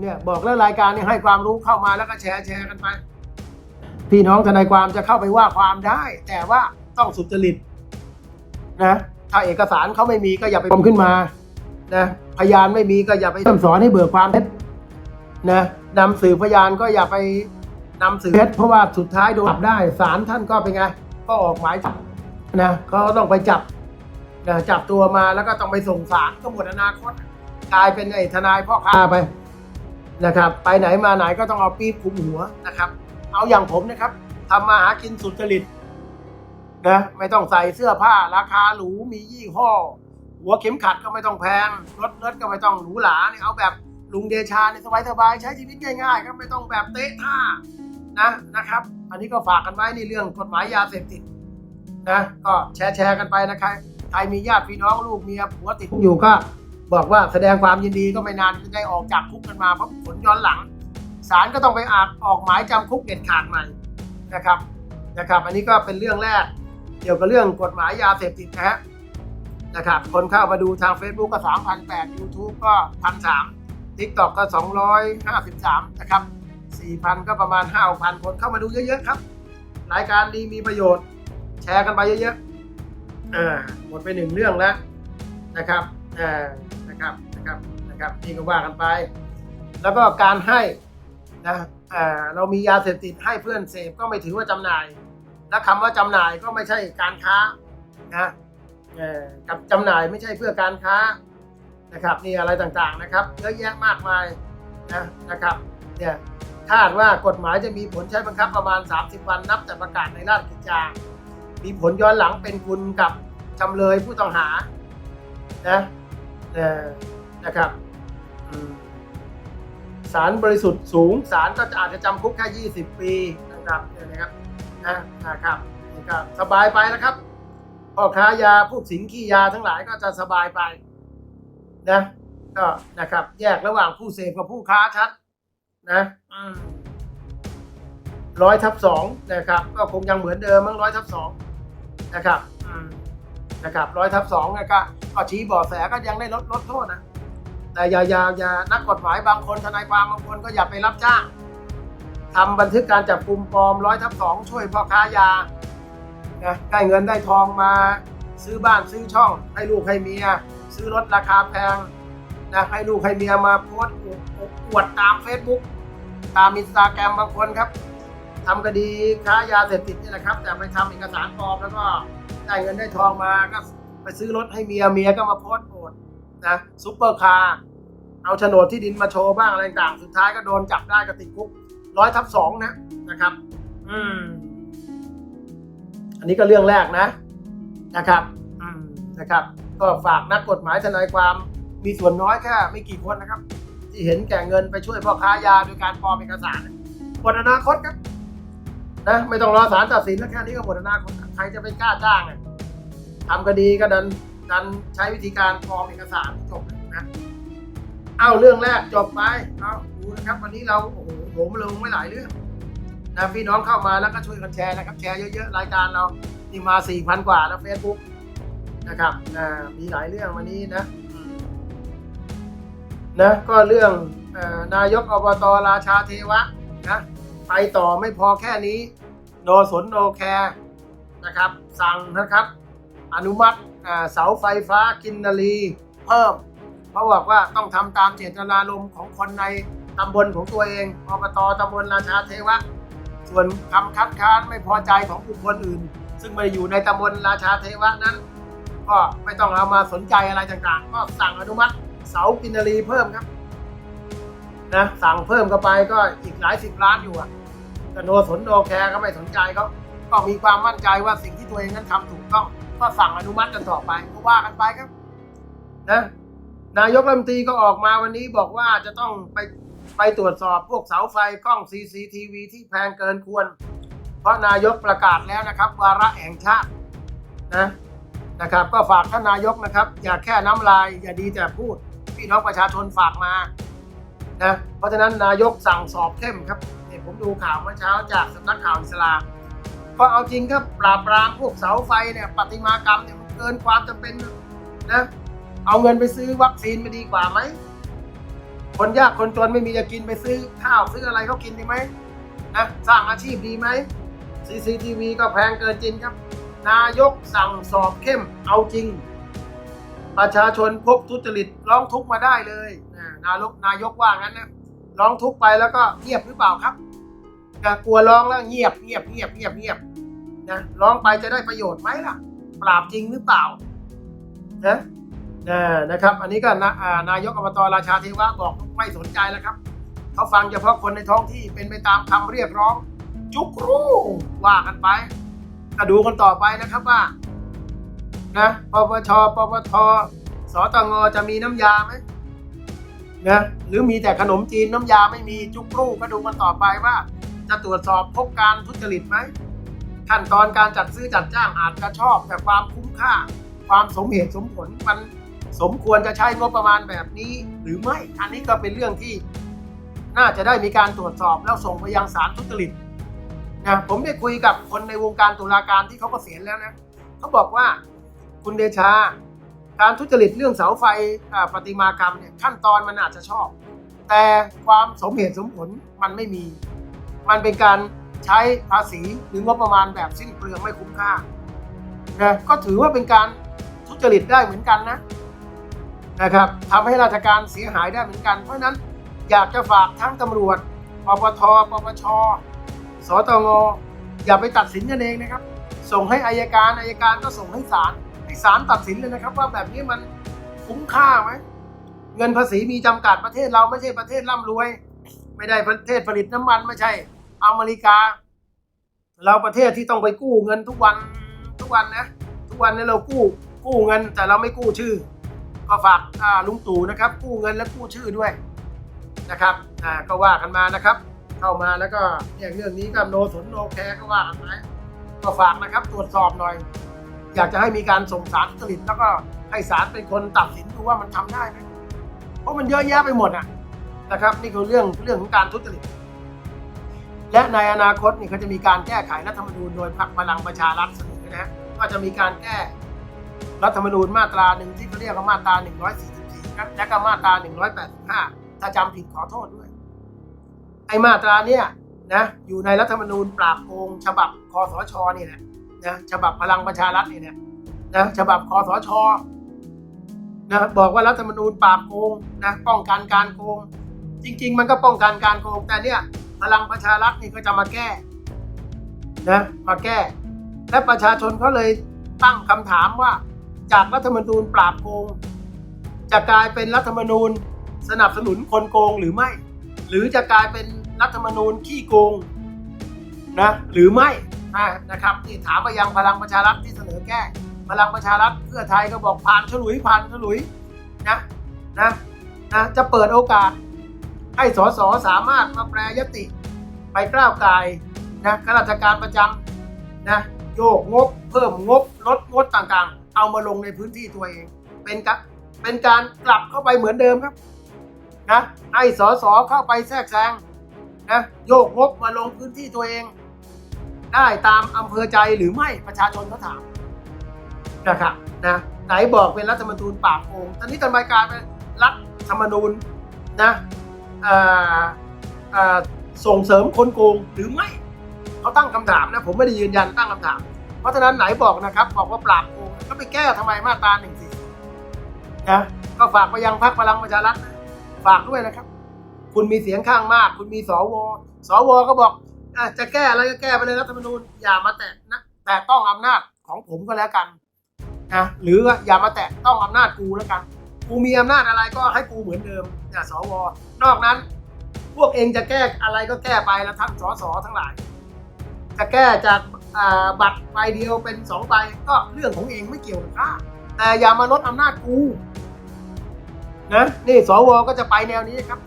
เนี่ยบอกแล้วรายการนี้ให้ความรู้เข้ามาแล้วก็แชร์แชร์กันไป พี่น้องทนายความจะเข้าไปว่าความได้ แต่ว่าต้องสุจริตนะถ้าเอกสารเขาไม่มีก็อย่าไปปลอมขึ้นมานะพยานไม่มีก็อย่าไปเริ่สอนให้เบิกความเท็จนะนำสืบพยานก็อย่าไปนำสืบเท็จเพราะว่าสุดท้ายโดนจับได้ศาลท่านก็เป็นไงก็ออกหมายจับนะเขาก็ต้องไปจับนะจับตัวมาแล้วก็ต้องไปส่งศาลก็หมดอนาคตกลายเป็นไอ้ทนายพ่อค้าไป นะครับ ไปไหนมาไหนก็ต้องเอาปี๊บคุมหัวนะครับ เอาอย่างผมนะครับทำมาหากินสุจริตนะไม่ต้องใส่เสื้อผ้าราคาหรูมียี่ห้อ หัวเข็มขัดก็ไม่ต้องแพงรถรถก็ไม่ต้องหรูหราเนี่ยเอาแบบลุงเดชาเนี่ยสบายสบายๆใช้ชีวิตง่ายๆ ก็ไม่ต้องแบบเตะท่านะนะครับ อันนี้ก็ฝากกันไว้ในเรื่องกฎหมายยาเสพติดนะก็แชร์แชร์กันไปนะครับใครมีญาติพี่น้องลูกเมียผัวติดอยู่ก็ บอกว่าแสดงความยินดีก็ไม่นานจะได้ออกจากคุกกันมาเพราะผลย้อนหลังศาลก็ต้องไปอาจออกหมายจำคุกเด็ดขาดใหม่นะครับนะครับ อันนี้ก็เป็นเรื่องแรกเกี่ยวกับเรื่องกฎหมายยาเสพติดนะฮะนะครับ คนเข้ามาดูทาง Facebook ก็3,008 YouTube ก็ 1,300 TikTok ก็ 253 นะครับ 4,000 ก็ประมาณ 5,000 คนเข้ามาดูเยอะ ๆ ครับ รายการดีมีประโยชน์ แชร์กันไปเยอะๆอ่าหมดไปหนึ่งเรื่องแล้วนะครับอ่า นะครับนะครับนะครับนี่ก็ว่ากันไป แล้วก็การให้นะอ่าเรามียาเสพติดให้เพื่อนเสพก็ไม่ถือว่าจำหน่าย และคำว่าจำหน่ายก็ไม่ใช่การค้านะเออกับจำหน่ายไม่ใช่เพื่อการค้านะครับนี่อะไรต่างๆนะครับเยอะแยะมากมายนะนะครับเนี่ยคาดว่ากฎหมายจะมีผลใช้บังคับประมาณ 30 วันนับแต่ประกาศในราชกิจจา มีผลย้อนหลังเป็นคุณกับจำเลยผู้ต้องหานะ นะครับอืมศาลบริสุทธิ์สูงศาลก็อาจจะจำคุกแค่ 20 ปีนะครับเนี่ยนะครับนะนะครับนี่ก็สบายไปนะครับพ่อค้ายาพวกสิงขี้ยาทั้งหลายก็จะสบายไปนะก็นะครับแยกระหว่างผู้เสพกับผู้ค้าชัดนะร้อยทับสองนะครับ ก็คงยังเหมือนเดิมมั้งร้อยทับสองนะครับ นะครับร้อยทับสองก็ก็ชี้บาะแสก็ยังได้ลดลดโทษนะแต่อย่าอย่าอย่านักกฎหมายบางคนทนายความบางคนก็อย่าไปรับจ้างทำบันทึกการจับกลุ่มปลอมร้อยทับสองช่วยพ่อค้ายานะได้เงินได้ทองมาซื้อบ้านซื้อช่อง ให้ลูกให้เมีย ซื้อรถราคาแพงนะให้ลูกให้เมียมาโพสต์อวดอวดตาม Facebook ตามอินสตาแกรมบางคนครับ ทำคดีค้ายาเสพติดนี่แหละครับ แต่ไปทำเอกสารปลอมแล้วก็ได้เงินได้ทองมาก็ไปซื้อรถให้เมียเมียก็มาโพสต์อดนะซุปเปอร์คาร์เอาโฉนดที่ดินมาโชว์บ้างอะไรต่างสุดท้ายก็โดนจับได้ก็ติดคุกร้อยทับสองนะนะครับ อืม อันนี้ก็เรื่องแรกนะนะครับอืมนะครับ ก็ฝากนักกฎหมายทนายความมีส่วนน้อยแค่ไม่กี่คนนะครับ ที่เห็นแก่เงินไปช่วยพ่อค้ายาโดยการปลอมเอกสารหมดอนาคตครับ นะไม่ต้องรอศาลตัดสินแล้วแค่นี้ก็หมดอนาคตใครจะไปกล้าจ้างอะทำคดีก็ดันดันใช้วิธีการปลอมเอกสารจบนะเอาเรื่องแรกจบไปเอาดูนะครับ วันนี้เราโอ้โหโหมลงไม่หลายเรื่องนะพี่น้องเข้ามาแล้วก็ช่วยกันแชร์นะครับ แชร์เยอะๆรายการเรานี่มาสี่พันกว่าแล้วเฟซบุ๊กนะครับอ่ามีหลายเรื่องวันนี้นะนะก็เรื่องอนายกอบตราชาเทวะนะ ไปต่อไม่พอแค่นี้โนสนโนแคร์นะครับ สั่งนะครับ อนุมัติเสาไฟฟ้ากินนารีเพิ่มเพราะบอกว่าต้องทำตามเจตนารมณ์ของคนในตำบลของตัวเองอบตตำบลราชาเทวะ ส่วนคำคัดค้านไม่พอใจของบุคคลอื่น ซึ่งไม่อยู่ในตำบลราชาเทวะนั้น ก็ไม่ต้องเอามาสนใจอะไรต่างๆ ก็สั่งอนุมัติเสากินนารีเพิ่มครับนะสั่งเพิ่มเข้าไปก็อีกหลายสิบล้านอยู่อะ ต่โนสนโนแคร์ก็ไม่สนใจเขาก็มีความมั่นใจว่าสิ่งที่ตัวเองนั้นทำถูกต้องก็สั่งอนุมัติกันต่อไปก็ว่ากันไปครับนะนายกรัฐมนตรีก็ออกมาวันนี้บอกว่าจะต้องไปไปตรวจสอบพวกเสาไฟกล้อง CCTV ที่แพงเกินควร เพราะนายกประกาศแล้วนะครับ วาระแห่งชาตินะนะครับ ก็ฝากท่านนายกนะครับ อย่าแค่น้ำลายอย่าดีแต่พูด พี่น้องประชาชนฝากมานะเพราะฉะนั้นนายกสั่งสอบเข้มครับ ผมดูข่าวเมื่อเช้าจากสำนักข่าวอิสลามก็เอาจริงครับปราบปรามพวกเสาไฟเนี่ยประติมากรรมเนี่ยมันเกินความจำเป็นนะเอาเงินไปซื้อวัคซีนไม่ดีกว่าไหมคนยากคนจนไม่มีจะกินไปซื้อข้าวซื้ออะไรเขากินดีไหมนะสร้างอาชีพดีไหม CCTV ก็แพงเกินจริงครับ นายกสั่งสอบเข้มเอาจริง ประชาชนพบทุจริตร้องทุกข์มาได้เลยนายกนายกว่างั้นนะร้องทุกข์ไปแล้วก็เงียบหรือเปล่าครับ นะกลัวร้องแล้วเงียบเงียบเงียบเงียบเงียบนะร้องไปจะได้ประโยชน์ไหมล่ะ ปราบจริงหรือเปล่านะนะนะครับ อันนี้ก็นะอ่านายกอบตราชาเทวะบอกไม่สนใจแล้วครับเขาฟังเฉพาะคนในท้องที่เป็นไปตามคำเรียกร้อง จุกรู้ว่ากันไปก็ดูกันต่อไปนะครับว่านะปปชปปทสตงจะมีน้ำยาไหมนะหรือมีแต่ขนมจีนน้ำยาไม่มีจุกรูก็ดูกันต่อไปว่า จะตรวจสอบพบการทุจริตไหมขั้นตอนการจัดซื้อจัดจ้างอาจจะชอบ แต่ความคุ้มค่า ความสมเหตุสมผลมันสมควรจะใช้งบประมาณแบบนี้หรือไม่อันนี้ก็เป็นเรื่องที่น่าจะได้มีการตรวจสอบแล้วส่งไปยังศาลทุจริตนะผมได้คุยกับคนในวงการตุลาการที่เขาเกษียณแล้วนะเขาบอกว่าคุณเดชา การทุจริตเรื่องเสาไฟประติมากรรมเนี่ยขั้นตอนมันอาจจะชอบ แต่ความสมเหตุสมผลมันไม่มี มันเป็นการใช้ภาษีหรืองบประมาณแบบสิ้นเปลืองไม่คุ้มค่านะก็ถือว่าเป็นการทุจริตได้เหมือนกันนะนะครับทำให้ราชการเสียหายได้เหมือนกัน เพราะนั้นอยากจะฝากทั้งตำรวจปปทปปชสตงอย่าไปตัดสินกันเองนะครับ ส่งให้อายการอายการก็ส่งให้ศาลให้ศาลตัดสินเลยนะครับ ว่าแบบนี้มันคุ้มค่าไหมเงินภาษีมีจำกัดประเทศเราไม่ใช่ประเทศร่ำรวย ไม่ได้ประเทศผลิตน้ำมันไม่ใช่ อเมริกา เราประเทศที่ต้องไปกู้เงินทุกวันทุกวันนะ ทุกวันนี้เรากู้กู้เงินแต่เราไม่กู้ชื่อ ก็ฝากลุงตู่นะครับ กู้เงินและกู้ชื่อด้วยนะครับก็ว่ากันมานะครับ เข้ามาแล้วก็เนี่ยเรื่องนี้ก็โนสนโนแคร์ก็ว่ากันไปก็ฝากนะครับตรวจสอบหน่อย อยากจะให้มีการส่งสารทุจริตแล้วก็ให้ศาลเป็นคนตัดสินดูว่ามันทำได้ไหมเพราะมันเยอะแยะไปหมดอะนะครับ นี่คือเรื่องเรื่องของการทุจริต และในอนาคตนี่เขาจะมีการแก้ไขรัฐธรรมนูญโดยพรรคพลังประชารัฐเสนอนะฮะก็จะมีการแก้รัฐธรรมนูญมาตราหนึ่งที่เขาเรียกว่ามาตรา 144ครับและก็มาตรา 185 ถ้าจำผิดขอโทษด้วย ไอ้มาตราเนี่ยนะอยู่ในรัฐธรรมนูญปราบโกงฉบับคอสชนี่แหละนะฉบับพลังประชารัฐเนี่แหละนะฉบับคอสชนะบอกว่ารัฐธรรมนูญปราบโกงนะป้องกันการโกง จริง ๆ มันก็ป้องกันการโกงแต่เนี่ย พลังประชารัฐนี่ก็จะมาแก้นะมาแก้ และประชาชนเขาเลยตั้งคำถามว่า จากรัฐธรรมนูญปราบโกง จะกลายเป็นรัฐธรรมนูญสนับสนุนคนโกงหรือไม่ หรือจะกลายเป็นรัฐธรรมนูญขี้โกงนะหรือไม่นะครับที่ถามไปยังพลังประชารัฐที่เสนอแก้ พลังประชารัฐเพื่อไทยก็บอกผ่านฉลุยผ่านฉลุยนะนะนะจะเปิดโอกาส ให้สสสามารถมาแปรยติ ไปกล้าวกายนะข้าราชการประจำนะโยกงบ เพิ่มงบลดงบต่างๆ เอามาลงในพื้นที่ตัวเอง เป็นกะเป็นการกลับเข้าไปเหมือนเดิมครับนะให้สสเข้าไปแทรกแซงนะโยกงบมาลงพื้นที่ตัวเอง ได้ตามอำเภอใจหรือไม่ประชาชนเขาถามนะครับนะไหนบอกเป็นรัฐธรรมนูญปราบโกงตอนนี้ทำไมกลายเป็นรัฐธรรมนูญนะ ส่งเสริมคนโกงหรือไม่เขาตั้งคำถามนะผมไม่ได้ยืนยันตั้งคำถาม เพราะฉะนั้นไหนบอกนะครับ บอกว่าปราบโกงก็ไปแก้ทำไมมาตราหนึ่งสี่นะก็ฝากไปยังพรรคพลังประชารัฐนะฝากด้วยนะครับ คุณมีเสียงข้างมาก คุณมีสวสวก็บอกอะจะแก้อะไรก็แก้ไปเลยรัฐธรรมนูญอย่ามาแตะนะแต่ต้องอำนาจของผมก็แล้วกันนะหรืออย่ามาแตะต้องอำนาจกูแล้วกัน กูมีอำนาจอะไรก็ให้กูเหมือนเดิม นะสว นอกนั้น พวกเองจะแก้อะไรก็แก้ไปแล้วทั้งสสทั้งหลาย จะแก้จากบัตรใบเดียวเป็นสองใบก็เรื่องของเองไม่เกี่ยวกับข้าแต่อย่ามาลดอำนาจกูนะนี่สวก็จะไปแนวนี้ครับ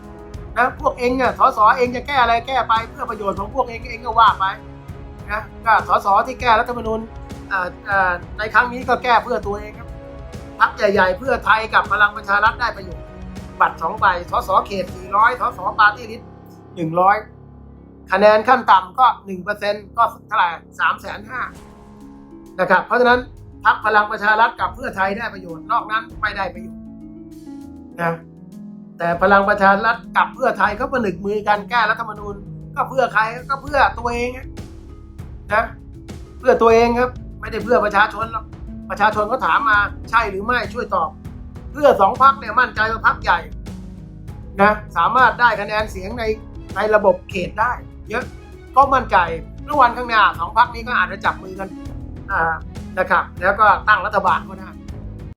นะพวกเองอะสสเองจะแก้อะไรแก้ไปเพื่อประโยชน์ของพวกเองเองก็ว่าไปนะก็สสที่แก้รัฐธรรมนูญในครั้งนี้ก็แก้เพื่อตัวเองครับพรรคใหญ่ ๆ เพื่อไทยกับพลังประชารัฐได้ประโยชน์ บัตรสองใบสสเขต400สสปาร์ตี้ลิสต์100คะแนนขั้นต่ำก็1%ก็เท่าไหร่3แสนห้านะครับ เพราะฉะนั้นพรรคพลังประชารัฐกับเพื่อไทยได้ประโยชน์ นอกนั้นไม่ได้ประโยชน์นะแต่พลังประชารัฐกับเพื่อไทยเขาประนึกมือกันแก้รัฐธรรมนูญ ก็เพื่อใครก็เพื่อตัวเองนะเพื่อตัวเองครับ ไม่ได้เพื่อประชาชนหรอกประชาชนก็ถามมาใช่หรือไม่ช่วยตอบ พื่อสองพักเนี่ยมั่นใจว่าพักใหญ่นะสามารถได้คะแนนเสียงในในระบบเขตได้ เยอะก็มั่นใจเมื่อวันข้างหน้าสองพักนี้ก็อาจจะจับมือกันอ่านะครับแล้วก็ตั้งรัฐบาลก็ได้